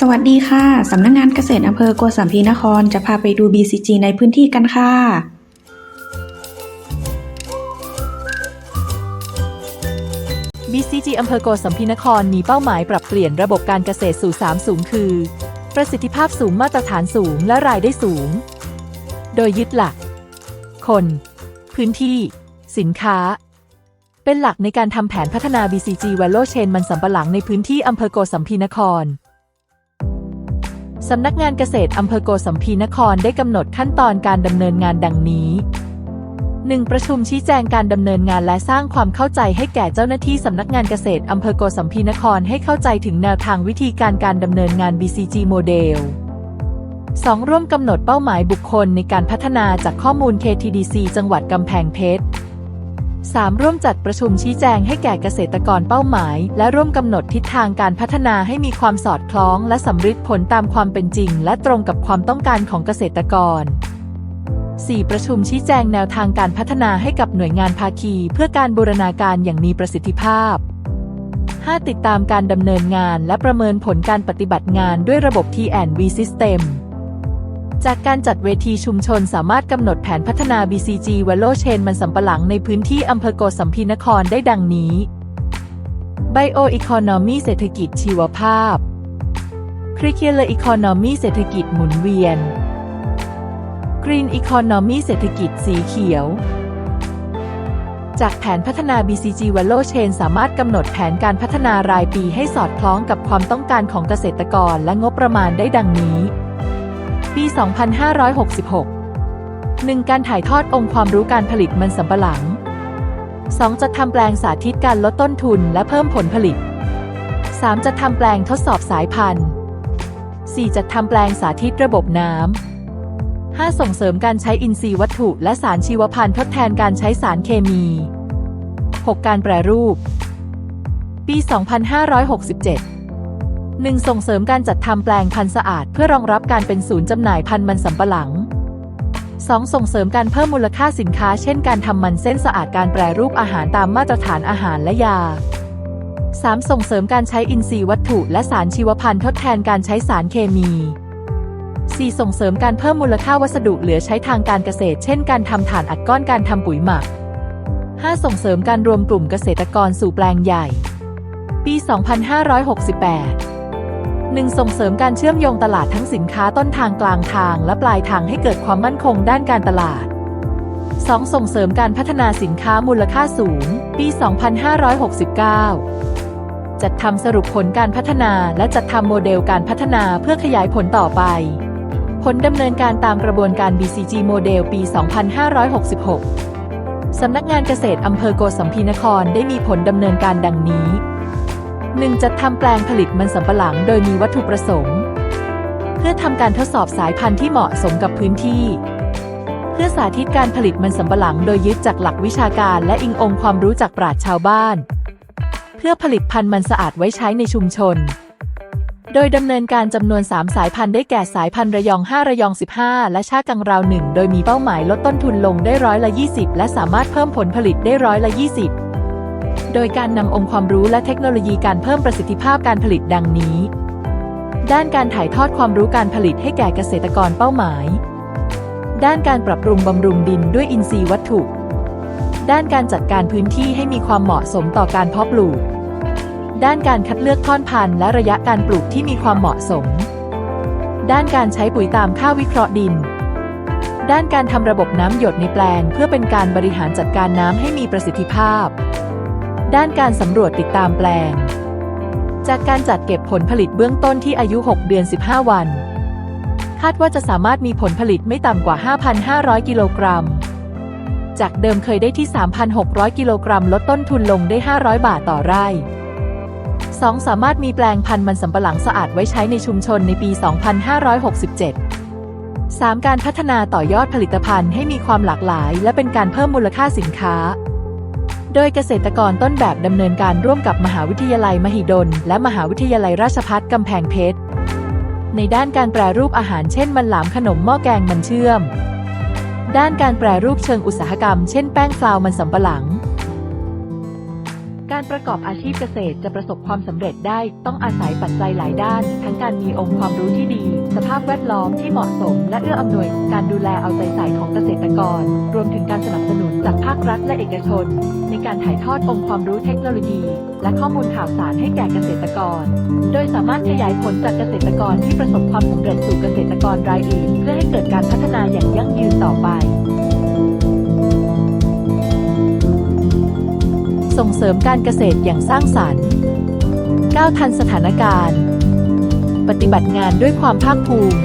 สวัสดีค่ะ สำนักงงานเกษตรอำเภอโกสัมพีนครจะพาไปดู BCG ในพื้นที่กันค่ะ BCG อำเภอโกสัมพีนครมีเป้าหมายปรับเปลี่ยนระบบการเกษตรสู่ 3 สูงคือ ประสิทธิภาพสูงมาตรฐานสูงและรายได้สูง โดยยึดหลัก คน พื้นที่ สินค้า เป็นหลักในการทำแผนพัฒนา BCG Value Chain มันสำปะหลังในพื้นที่อำเภอโกสัมพีนคร สำนักงานเกษตรอำเภอโกสัมพีนครได้กำหนดขั้นตอนการดำเนินงานดังนี้ 1. ประชุมชี้แจงการดำเนินงานและสร้างความเข้าใจให้แก่เจ้าหน้าที่สำนักงานเกษตรอำเภอโกสัมพีนครให้เข้าใจถึงแนวทางวิธีการการดำเนินงาน BCG โมเดล 2. ร่วมกำหนดเป้าหมายบุคคลในการพัฒนาจากข้อมูล KTDC จังหวัดกำแพงเพชร 3. ร่วมจัดประชุมชี้แจงให้แก่เกษตรกรเป้าหมาย และร่วมกำหนดทิศทางการพัฒนาให้มีความสอดคล้อง และสำฤทธิ์ผลตามความเป็นจริง และตรงกับความต้องการของเกษตรกร 4. ประชุมชี้แจงแนวทางการพัฒนาให้กับหน่วยงานภาคี เพื่อการบูรณาการอย่างมีประสิทธิภาพ 5. ติดตามการดำเนินงาน และประเมินผลการปฏิบัติงานด้วยระบบ T&V System จากการจัดเวทีชุมชนสามารถกำหนดแผนพัฒนา BCG Value Chain มันสำปะหลังในพื้นที่อำเภอโกสัมพีนครได้ดังนี้ Bioeconomy เศรษฐกิจชีวภาพ Circular Economy เศรษฐกิจหมุนเวียน Green Economy เศรษฐกิจสีเขียว จากแผนพัฒนา BCG Value Chain สามารถกำหนดแผนการพัฒนารายปีให้สอดคล้องกับความต้องการของเกษตรกรและงบประมาณได้ดังนี้ ปี 2566 1. การถ่ายทอดองค์ความรู้การผลิตมันสำปะหลัง 2. จัดทำแปลงสาธิตการลดต้นทุนและเพิ่มผลผลิต 3. จัดทำแปลงทดสอบสายพันธุ์ 4. จัดทำแปลงสาธิตระบบน้ำ 5. ส่งเสริมการใช้อินทรีย์วัตถุและสารชีวพันธุ์ทดแทนการใช้สารเคมี 6. การแปรรูป ปี 2567 1. ส่งเสริมการจัดทำแปลงพันธุ์สะอาด เพื่อรองรับการเป็นศูนย์จำหน่ายพันธุ์มันสำปะหลัง 2. ส่งเสริมการเพิ่มมูลค่าสินค้า เช่นการทำมันเส้นสะอาดการแปรรูปอาหารตามมาตรฐานอาหารและยา 3. ส่งเสริมการใช้อินทรีย์วัตถุและสารชีวพันธุ์ทดแทนการใช้สารเคมี 4. ส่งเสริมการเพิ่มมูลค่าวัสดุเหลือใช้ทางการเกษตร เช่นการทำถ่านอัดก้อนการทำปุ๋ยหมัก 5. ส่งเสริมการรวมกลุ่มเกษตรกรสู่แปลงใหญ่ ปี 2568 1. ส่งเสริมการเชื่อมโยงตลาดทั้งสินค้าต้นทางกลางทางและปลายทางให้เกิดความมั่นคงด้านการตลาด 2. ส่งเสริมการพัฒนาสินค้ามูลค่าสูง ปี 2569 จัดทำสรุปผลการพัฒนาและจัดทำโมเดลการพัฒนาเพื่อขยายผลต่อไป ผลดำเนินการตามกระบวนการ BCG โมเดลปี 2566 สำนักงานเกษตรอำเภอโกสัมพีนครได้มีผลดำเนินการดังนี้ 1. จัดทำแปลงผลิตมันสำปะหลัง โดยมีวัตถุประสงค์ เพื่อทำการทดสอบสายพันธุ์ที่เหมาะสมกับพื้นที่ เพื่อสาธิตการผลิตมันสำปะหลัง โดยยึดจากหลักวิชาการและอิงองค์ความรู้จากปราชญ์ชาวบ้าน เพื่อผลิตพันธุ์มันสะอาดไว้ใช้ในชุมชน โดยดำเนินการจำนวน 3 สายพันธุ์ได้แก่สายพันธุ์ระยอง 5 ระยอง 15 และชากังราวหนึ่งโดยมีเป้าหมายลดต้นทุนลงได้ร้อยละ 20 และสามารถเพิ่มผลผลิตได้ร้อยละ 20 โดยการนำองค์ความรู้และเทคโนโลยีการเพิ่มประสิทธิภาพการผลิตดังนี้ ด้านการถ่ายทอดความรู้การผลิตให้แก่เกษตรกรเป้าหมาย ด้านการปรับปรุงบำรุงดินด้วยอินทรีย์วัตถุ ด้านการจัดการพื้นที่ให้มีความเหมาะสมต่อการเพาะปลูก ด้านการคัดเลือกท่อนพันธุ์และระยะการปลูกที่มีความเหมาะสม ด้านการใช้ปุ๋ยตามค่าวิเคราะห์ดินด้านการทำระบบน้ำหยดในแปลง เพื่อเป็นการบริหารจัดการน้ำให้มีประสิทธิภาพ ด้านการสำรวจติดตามแปลง จากการจัดเก็บผลผลิตเบื้องต้นที่อายุ 6 เดือน 15 วัน คาดว่าจะสามารถมีผลผลิตไม่ต่ำกว่า 5,500 กิโลกรัม จากเดิมเคยได้ที่ 3,600 กิโลกรัม ลดต้นทุนลงได้ 500 บาทต่อไร่ 2. สามารถมีแปลงพันธุ์มันสำปะหลังสะอาดไว้ใช้ในชุมชนในปี 2567 3. การพัฒนาต่อยอดผลิตภัณฑ์ให้มีความหลากหลาย และเป็นการเพิ่มมูลค่าสินค้า โดยเกษตรกรต้นแบบดำเนินการร่วมกับมหาวิทยาลัยมหิดล และมหาวิทยาลัยราชภัฏกำแพงเพชร ในด้านการแปรรูปอาหารเช่น มันหลามขนมหม้อแกงมันเชื่อม ด้านการแปรรูปเชิงอุตสาหกรรม เช่น แป้งฟลาวมันสำปะหลัง การประกอบอาชีพเกษตรจะประสบความสำเร็จได้ต้องอาศัยปัจจัยหลายด้าน ทั้งการมีองค์ความรู้ที่ดี สภาพแวดล้อมที่เหมาะสม และเอื้ออำนวย การดูแลเอาใจใส่ของเกษตรกร รวมถึงการสนับสนุนจากภาครัฐและเอกชน ในการถ่ายทอดองค์ความรู้เทคโนโลยี และข้อมูลข่าวสารให้แก่เกษตรกร โดยสามารถขยายผลจากเกษตรกรที่ประสบความสำเร็จสู่เกษตรกรรายอื่น เพื่อให้เกิดการพัฒนาอย่างยั่งยืนต่อไป ส่งเสริมการเกษตรอย่างสร้างสรรค์ ก้าวทันสถานการณ์ ปฏิบัติงานด้วยความภาคภูมิ